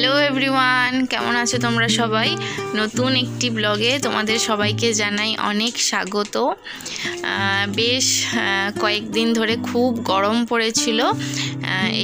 Hello everyone কেমন আছো তোমরা সবাই? নতুন একটি ব্লগে তোমাদের সবাইকে জানাই অনেক স্বাগত। বেশ কয়েকদিন ধরে খুব গরম পড়েছিল।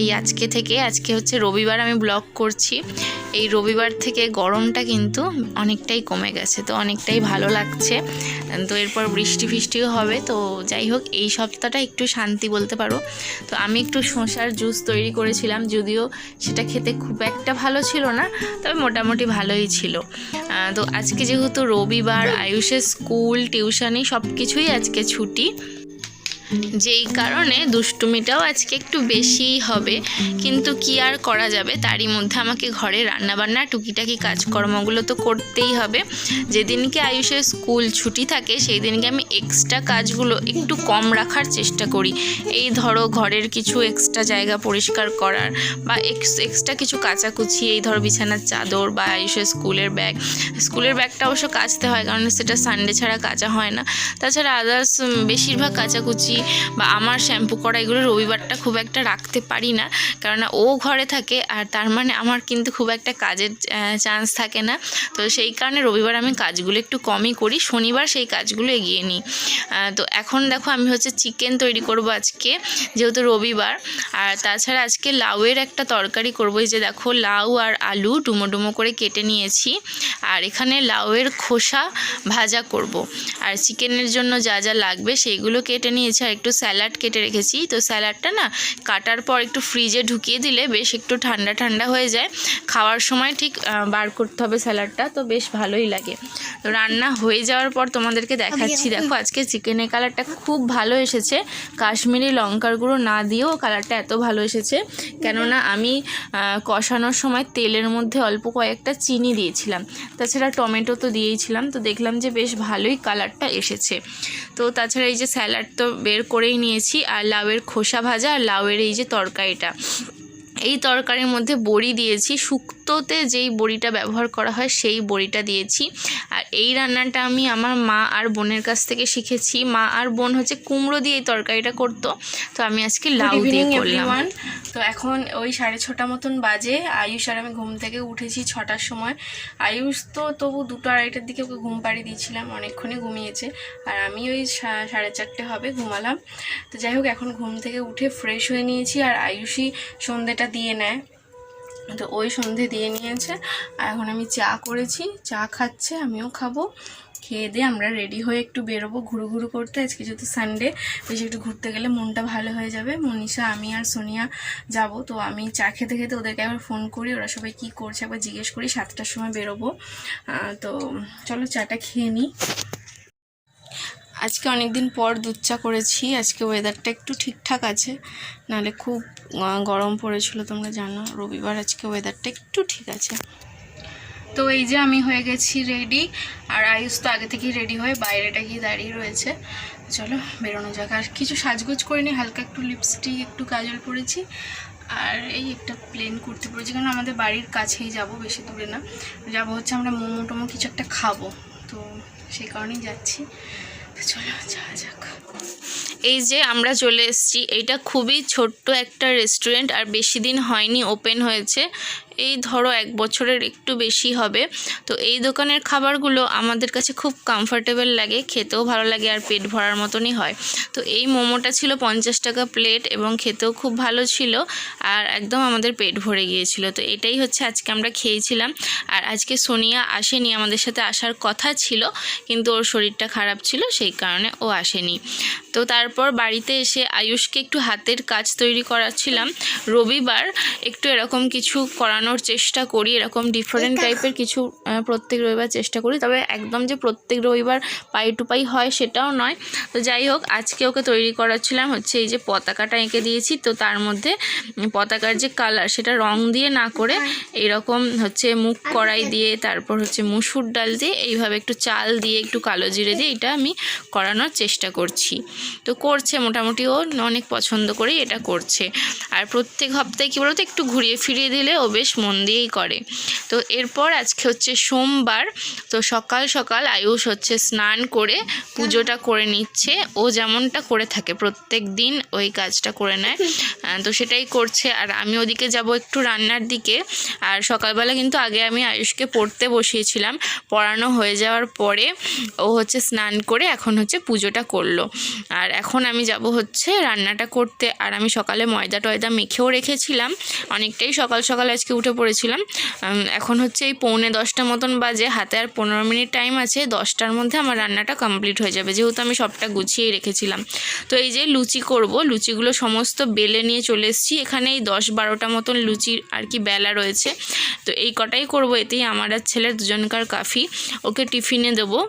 এই আজকে থেকে, আজকে হচ্ছে রবিবার আমি ব্লগ করছি। এই রবিবার থেকে গরমটা কিন্তু অনেকটাই কমে গেছে, তো অনেকটাই ভালো লাগছে। তো এরপর বৃষ্টি ফিষ্টিও হবে, তো যাই হোক, এই সপ্তাহটা একটু শান্তি বলতে পারো। তো আমি একটু শসার জুস তৈরি করেছিলাম, যদিও সেটা খেতে খুব একটা ভালো ছিল না, তবে মোটামুটি ভালোই ছিল। তো আজকে যেহেতু রবিবার, আয়ুষের স্কুল টিউশনি সব কিছুই আজকে ছুটি। যেই কারণে দুষ্টুমিটাও আজকে একটু বেশিই হবে, কিন্তু কি আর করা যাবে? তারই মধ্যে আমাকে ঘরে রান্নাবান্না, টুকিটাকি কাজকর্মগুলো তো করতেই হবে। যেদিনকে আয়ুষের স্কুল ছুটি থাকে সেই দিনকে আমি এক্সট্রা কাজগুলো একটু কম রাখার চেষ্টা করি। এই ধরো ঘরের কিছু এক্সট্রা জায়গা পরিষ্কার করার বা এক্সট্রা কিছু কাচাকুচি, এই ধরো বিছানার চাদর বা আয়ুষের স্কুলের ব্যাগ। স্কুলের ব্যাগটা অবশ্য কাচতে হয়, কারণ সেটা সানডে ছাড়া কাচা হয় না। তাছাড়া আদার্স বেশিরভাগ কাচাকুচি বা আমার শ্যাম্পু করা এগুলো রবিবারটা খুব একটা রাখতে পারি না। কেননা ও ঘরে থাকে আর তার মানে আমার কিন্তু খুব একটা কাজের চান্স থাকে না। তো সেই কারণে রবিবার আমি কাজগুলো একটু কমই করি, শনিবার সেই কাজগুলো এগিয়ে নিই। তো এখন দেখো আমি হচ্ছে চিকেন তৈরি করব আজকে, যেহেতু রবিবার। আর তাছাড়া আজকে লাউয়ের একটা তরকারি করব, এই যে দেখো লাউ আর আলু ডুমো ডুমো করে কেটে নিয়েছি। আর এখানে লাউয়ের খোসা ভাজা করব। আর চিকেনের জন্য যা যা লাগবে সেইগুলো কেটে নিয়েছি। আর একটু স্যালাড কেটে রেখেছি। তো স্যালাডটা না কাটার পর একটু ফ্রিজে ঢুকিয়ে দিলে বেশ একটু ঠান্ডা ঠান্ডা হয়ে যায়। খাওয়ার সময় ঠিক বার করতে হবে স্যালাডটা তো বেশ ভালোই লাগে। তো রান্না হয়ে যাওয়ার পর তোমাদেরকে দেখাচ্ছি। দেখো আজকে চিকেনের কালারটা খুব ভালো এসেছে। কাশ্মীরি লঙ্কার গুঁড়ো না দিয়েও কালারটা এত ভালো এসেছে। কেননা আমি কষানোর সময় তেলের মধ্যে অল্প কয়েকটা চিনি দিয়েছিলাম। তাছাড়া টমেটো তো দিয়েইছিলাম তো দেখলাম যে বেশ ভালোই কালারটা এসেছে। তো তাছাড়া এই যে স্যালাড তো বের করেই নিয়েছি আর লাউয়ের খোসা ভাজা আর লাউয়ের এই যে তরকারিটা। এই তরকারির মধ্যে বড়ি দিয়েছি। শুক্তোতে যেই বড়িটা ব্যবহার করা হয় সেই বড়িটা দিয়েছি। আর এই রান্নাটা আমি আমার মা আর বোনের কাছ থেকে শিখেছি। মা আর বোন হচ্ছে কুমড়ো দিয়ে এই তরকারিটা করতো। তো আমি আজকে লাউ দিয়ে করলাম। তো এখন ওই সাড়ে ছটা মতন বাজে। আয়ুষ আর আমি ঘুম থেকে উঠেছি ছটার সময়। আয়ুষ তো তবু দুটো আড়াইটার দিকে ওকে ঘুম পাড়িয়ে দিয়েছিলাম। অনেকক্ষণই ঘুমিয়েছে। আর আমি ওই সাড়ে চারটে হবে ঘুমালাম। তো যাই হোক এখন ঘুম থেকে উঠে ফ্রেশ হয়ে নিয়েছি। আর আয়ুষই সন্ধেটা দিয়ে নেয়। তো ওই সন্ধে দিয়ে নিয়েছে। আর এখন আমি চা করেছি, চা খাচ্ছে, আমিও খাব। খেয়ে দিয়ে আমরা রেডি হয়ে একটু বেরোবো ঘুরু ঘুরু করতে। আজকে যেহেতু সানডে বেশি একটু ঘুরতে গেলে মনটা ভালো হয়ে যাবে। মনীষা, আমি আর সোনিয়া যাব। তো আমি চা খেতে খেতে ওদেরকে একবার ফোন করি, ওরা সবাই কি করছে একবার জিজ্ঞেস করি, সাতটার সময় বেরোবো। তো চলো চাটা খেয়ে নিই। আজকে অনেক দিন পর দুধ চা করেছি, আজকে ওয়েদারটা একটু ঠিকঠাক আছে। নাহলে খুব গরম পড়েছিল তোমরা জানো, রবিবার আজকে ওয়েদারটা একটু ঠিক আছে। তো এই যে আমি হয়ে গেছি রেডি আর আয়ুষ তো আগে থেকেই রেডি হয়ে বাইরেটা গিয়ে দাঁড়িয়ে রয়েছে। চলো, বেরোনো যাক। আর কিছু সাজগোজ করিনি, হালকা একটু লিপস্টিক একটু কাজল পরেছি। আর এই একটা প্লেন কুর্তি পরেছি কারণ আমাদের বাড়ির কাছেই যাব, বেশি দূরে না। যাব হচ্ছে আমরা মোমো টোমো কিছু একটা খাব। তো সেই কারণেই যাচ্ছি। এই যে আমরা চলে এসেছি, এইটা খুবই ছোট্ট একটা রেস্টুরেন্ট আর বেশি দিন হয়নি ওপেন হয়েছে। এই ধরো এক বছরের একটু বেশি হবে। তো এই দোকানের খাবারগুলো আমাদের কাছে খুব কমফোর্টেবল লাগে, খেতেও ভালো লাগে আর পেট ভরার মতনই হয়। তো এই মোমোটা ছিল পঞ্চাশ টাকা প্লেট এবং খেতেও খুব ভালো ছিল আর একদম আমাদের পেট ভরে গিয়েছিল। তো এটাই হচ্ছে আজকে আমরা খেয়েছিলাম। আর আজকে সোনিয়া আসেনি, আমাদের সাথে আসার কথা ছিল, কিন্তু ওর শরীরটা খারাপ ছিল, সেই কারণে ও আসেনি। তো তারপর বাড়িতে এসে আয়ুষকে একটু হাতের কাজ তৈরি করাচ্ছিলাম। রবিবার একটু এরকম কিছু করানোর চেষ্টা করি এরকম ডিফারেন্ট টাইপের কিছু প্রত্যেক রবিবার চেষ্টা করি। তবে একদম যে প্রত্যেক রবিবার পাই টু পাই হয় সেটাও নয়। তো যাই হোক আজকে ওকে তৈরি করাচ্ছিলাম হচ্ছে এই যে পতাকাটা এঁকে দিয়েছি। তো তার মধ্যে পতাকার যে কালার সেটা রং দিয়ে না করে এইরকম হচ্ছে মুখ কড়াই দিয়ে তারপর হচ্ছে মুসুর ডাল দিয়ে এইভাবে একটু চাল দিয়ে একটু কালো জিরে দিয়ে এটা আমি করানোর চেষ্টা করছি। তো করছে মোটামুটি ও অনেক পছন্দ করেই এটা করছে। আর প্রত্যেক সপ্তাহে কী বলতো একটু ঘুরিয়ে ফিরিয়ে দিলে ও বেশ মন দিয়েই করে। তো এরপর আজকে হচ্ছে সোমবার, তো সকাল সকাল আয়ুষ হচ্ছে স্নান করে পুজোটা করে নিচ্ছে। ও যেমনটা করে থাকে, প্রত্যেক দিন ওই কাজটা করে নেয়। তো সেটাই করছে। আর আমি ওদিকে যাব একটু রান্নার দিকে। আর সকালবেলা কিন্তু আগে আমি আয়ুষকে পড়তে বসিয়েছিলাম। পড়ানো হয়ে যাওয়ার পরে ও হচ্ছে স্নান করে এখন হচ্ছে পুজোটা করল। আর এখন আমি যাব হচ্ছে রান্নাটা করতে। আর আমি সকালে ময়দা টয়দা মেখেও রেখেছিলাম। অনেকটাই সকাল সকাল আজকে উঠে পড়েছিলাম। এখন হচ্ছে এই পৌনে দশটা মতন বাজে, হাতে আর পনেরো মিনিট টাইম আছে, দশটার মধ্যে আমার রান্নাটা কমপ্লিট হয়ে যাবে। যেহেতু আমি সবটা গুছিয়েই রেখেছিলাম। তো এই যে লুচি করব, লুচিগুলো সমস্ত বেলে নিয়ে চলে এসেছি। এখানে এই দশ বারোটা মতন লুচির আর কি বেলা রয়েছে। তো এই কটাই করব, এতেই আমার আর ছেলের দুজনকার কাফি। ওকে টিফিনে দেবো।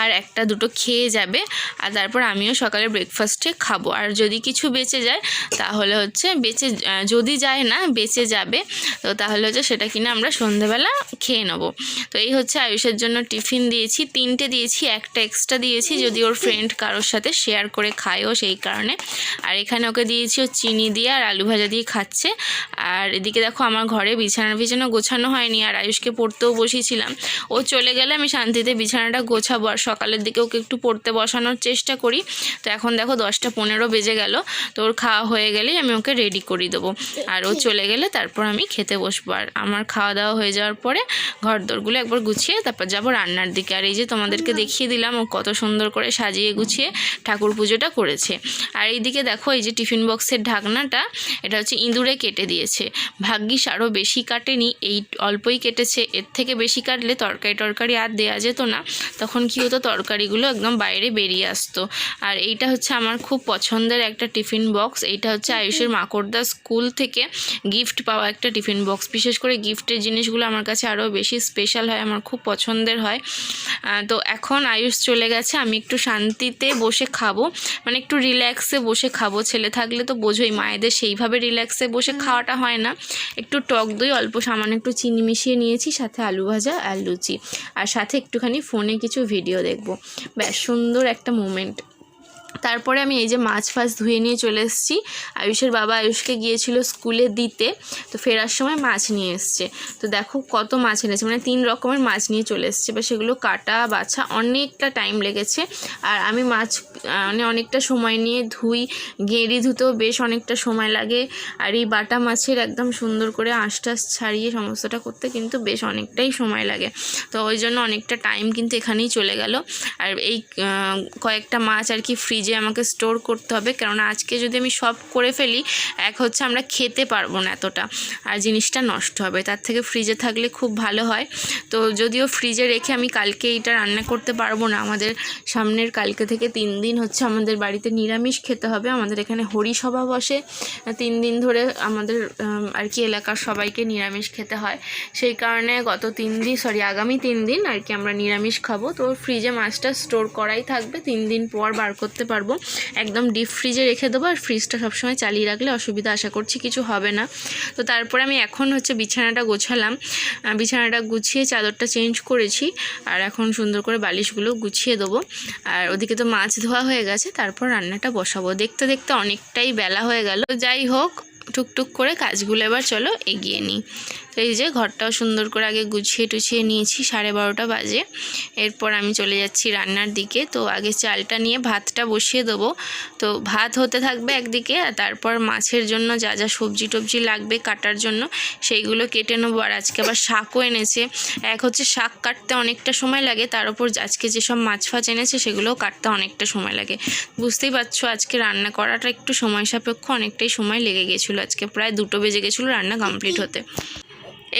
আর একটা দুটো খেয়ে যাবে। আর তারপর আমিও সকালে ব্রেকফাস্টে খাব। আর যদি কিছু বেঁচে যায়, তাহলে হচ্ছে বেঁচে যদি যায় না, বেঁচে যাবে। তো তাহলে হচ্ছে সেটা কিনে আমরা সন্ধেবেলা খেয়ে নেব। তো এই হচ্ছে আয়ুষের জন্য টিফিন দিয়েছি। তিনটে দিয়েছি, একটা এক্সট্রা দিয়েছি যদি ওর ফ্রেন্ড কারোর সাথে শেয়ার করে খায়ও সেই কারণে। আর এখানে ওকে দিয়েছি ও চিনি দিয়ে আর আলু ভাজা দিয়ে খাচ্ছে। আর এদিকে দেখো আমার ঘরে বিছানা বিছানা গোছানো হয়নি। আর আয়ুষকে পড়তেও বসিয়েছিলাম। ও চলে গেলে আমি শান্তিতে বিছানাটা গোছাবো। আর সকালের দিকে ওকে একটু পড়তে বসানোর চেষ্টা করি। তো এখন দেখো দশটা পনেরো বেজে গেল। তো ওর খাওয়া হয়ে গেলেই আমি ওকে রেডি করে দেবো। আর ও চলে গেলে তারপর আমি খেতে বসবো। আর আমার খাওয়া দাওয়া হয়ে যাওয়ার পরে ঘর দোরগুলো একবার গুছিয়ে তারপর যাব রান্নার দিকে। আর এই যে তোমাদেরকে দেখিয়ে দিলাম, ও কত সুন্দর করে সাজিয়ে গুছিয়ে ঠাকুর পুজোটা করেছে। আর এইদিকে দেখো এই যে টিফিন বক্সের ঢাকনাটা, এটা হচ্ছে ইঁদুরে কেটে দিয়েছে। ভাগ্যিস আরও বেশি কাটেনি, এই অল্পই কেটেছে। এর থেকে বেশি কাটলে তরকারি টরকারি আর দেওয়া যেত না। তখন কী হতো তরকারিগুলো একদম বাইরে বেরিয়ে আসতো। আর এইটা হচ্ছে আমার খুব পছন্দের একটা টিফিন বক্স। এইটা হচ্ছে আয়ুষের মাকড়দা স্কুল থেকে গিফট পাওয়া একটা টিফিন বক্স। বিশেষ করে গিফটের জিনিসগুলো আমার কাছে আরও বেশি স্পেশাল হয় আমার খুব পছন্দের হয়। তো এখন আয়ুষ চলে গেছে আমি একটু শান্তিতে বসে খাব। মানে একটু রিল্যাক্সে বসে খাব। ছেলে থাকলে তো বোঝোই মায়েদের সেইভাবে রিল্যাক্সে বসে খাওয়াটা হয় না। একটু টক দই অল্প সামান্য একটু চিনি মিশিয়ে নিয়েছি সাথে আলু ভাজা আর লুচি। আর সাথে একটুখানি ফোনে কিছু ভিডিও দেখব। ব্যাস সুন্দর একটা মোমেন্ট তারপরে আমি এই যে মাছ ফাছ ধুয়ে নিয়ে চলে এসেছি। আয়ুষের বাবা আয়ুষকে গিয়েছিল স্কুলে দিতে, তো ফেরার সময় মাছ নিয়ে এসছে। তো দেখো কত মাছ এনেছে মানে তিন রকমের মাছ নিয়ে চলে এসছে। এবার সেগুলো কাটা, বাছা অনেকটা টাইম লেগেছে। আর আমি মাছ মানে অনেকটা সময় নিয়ে ধুই, গেঁড়ি ধুতেও বেশ অনেকটা সময় লাগে। আর এই বাটা মাছের একদম সুন্দর করে আঁশ টাশ ছাড়িয়ে সমস্তটা করতে কিন্তু বেশ অনেকটাই সময় লাগে। তো ওই জন্য অনেকটা টাইম কিন্তু এখানেই চলে গেল। আর এই কয়েকটা মাছ আর কি ফ্রিজে আমাকে স্টোর করতে হবে। কেননা আজকে যদি আমি সব করে ফেলি, এক হচ্ছে আমরা খেতে পারব না এতটা, আর জিনিসটা নষ্ট হবে। তার থেকে ফ্রিজে থাকলে খুব ভালো হয়। তো যদিও ফ্রিজে রেখে আমি কালকে এইটা রান্না করতে পারব না, আমাদের সামনের কালকে থেকে তিন দিন হচ্ছে আমাদের বাড়িতে নিরামিষ খেতে হবে। আমাদের এখানে হরিসভা বসে, তিন দিন ধরে আমাদের আর কি এলাকার সবাইকে নিরামিষ খেতে হয়। সেই কারণে গত তিন দিন সরি আগামী তিন দিন আর কি আমরা নিরামিষ খাব। তো ফ্রিজে মাছটা স্টোর করাই থাকবে। তিন দিন পর বার করতে পারব। একদম ডিপ ফ্রিজে রেখে দেবো আর ফ্রিজটা সবসময় চালিয়ে রাখলে অসুবিধা আশা করছি কিছু হবে না। তো তারপরে আমি এখন হচ্ছে বিছানাটা গোছালাম। বিছানাটা গুছিয়ে চাদরটা চেঞ্জ করেছি আর এখন সুন্দর করে বালিশগুলো গুছিয়ে দেবো। আর ওদিকে তো মাছ ধোয়া হয়ে গেছে, তারপর রান্নাটা বসাবো। দেখতে দেখতে অনেকটাই বেলা হয়ে গেল। যাই হোক, টুকটুক করে কাজগুলো এবার চলো এগিয়ে নিই। এই যে ঘরটাও সুন্দর করে আগে গুছিয়ে টুছিয়ে নিয়েছি, সাড়ে বারোটা বাজে। এরপর আমি চলে যাচ্ছি রান্নার দিকে। তো আগে চালটা নিয়ে ভাতটা বসিয়ে দেবো। তো ভাত হতে থাকবে একদিকে, আর তারপর মাছের জন্য যা যা সবজি টবজি লাগবে কাটার জন্য সেইগুলো কেটে নেব। আর আজকে আবার শাকও এনেছে। এক হচ্ছে শাক কাটতে অনেকটা সময় লাগে, তার উপর আজকে যেসব মাছ ফাছ এনেছে সেগুলোও কাটতে অনেকটা সময় লাগে। বুঝতেই পারছ, আজকে রান্না করাটা একটু সময় সাপেক্ষ, অনেকটাই সময় লেগে গেছিল। আজকে প্রায় দুটো বেজে গেছিল রান্না কমপ্লিট হতে।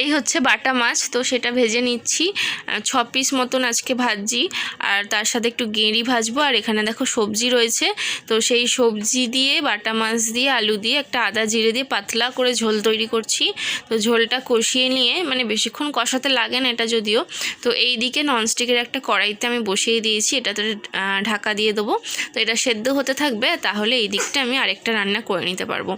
এই হচ্ছে বাটা মাছ, তো সেটা ভেজে নিচ্ছি। ছ পিস মতন আজকে ভাজছি, আর তার সাথে একটু গেঁড়ি ভাজবো। আর এখানে দেখো সবজি রয়েছে, তো সেই সবজি দিয়ে, বাটা মাছ দিয়ে, আলু দিয়ে, একটা আদা জিরে দিয়ে পাতলা করে ঝোল তৈরি করছি। তো ঝোলটা কষিয়ে নিয়ে মানে বেশিক্ষণ কষাতে লাগে না এটা যদিও, তো এই দিকে ননস্টিকের একটা কড়াইতে আমি বসিয়ে দিয়েছি, এটাতে ঢাকা দিয়ে দেবো। তো এটা সেদ্ধ হতে থাকবে, তাহলে এই দিকটা আমি আরেকটা রান্না করে নিতে পারব।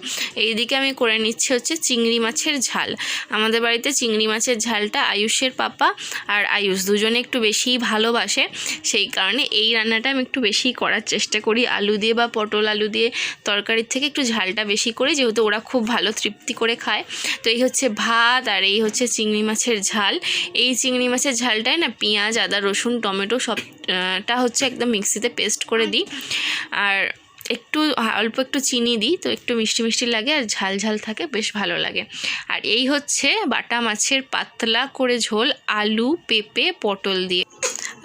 এই দিকে আমি করে নিচ্ছি হচ্ছে চিংড়ি মাছের ঝাল। আমাদের বাড়িতে খেতে চিংড়ি মাছের ঝালটা আয়ুষের পাপা আর আয়ুষ দুজনে একটু বেশিই ভালোবাসে। সেই কারণে এই রান্নাটা আমি একটু বেশি করার চেষ্টা করি। আলু দিয়ে বা পটল আলু দিয়ে তরকারির থেকে একটু ঝালটা বেশি করি, যেহেতু ওরা খুব ভালো তৃপ্তি করে খায়। তো এই হচ্ছে ভাত আর এই হচ্ছে চিংড়ি মাছের ঝাল। এই চিংড়ি মাছের ঝালটায় না পেঁয়াজ, আদা, রসুন, টমেটো সবটা হচ্ছে একদম মিক্সিতে পেস্ট করে দিই। আর একটু অল্প একটু চিনি দিই, তো একটু মিষ্টি মিষ্টি লাগে আর ঝাল ঝাল থাকে, বেশ ভালো লাগে। আর এই হচ্ছে বাটা মাছের পাতলা করে ঝোল, আলু, পেঁপে, পটল দিয়ে।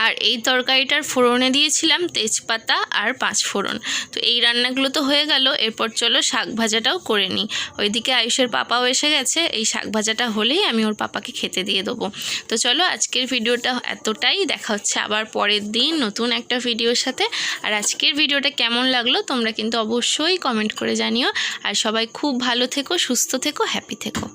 আর এই তরকারিটার ফোড়নে দিয়েছিলাম তেজপাতা আর পাঁচ ফোড়ন। তো এই রান্নাগুলো তো হয়ে গেল, এরপর চলো শাক ভাজাটাও করে নিই। ওইদিকে আয়ুষের পাপাও এসে গেছে, এই শাক ভাজাটা হলেই আমি ওর পাপাকে খেতে দিয়ে দেবো। তো চলো আজকের ভিডিওটা এতটাই, দেখা হচ্ছে আবার পরের দিন নতুন একটা ভিডিওর সাথে। আর আজকের ভিডিওটা কেমন লাগল তোমরা কিন্তু অবশ্যই কমেন্ট করে জানিও। আর সবাই খুব ভালো থেকো, সুস্থ থেকো, হ্যাপি থেকো।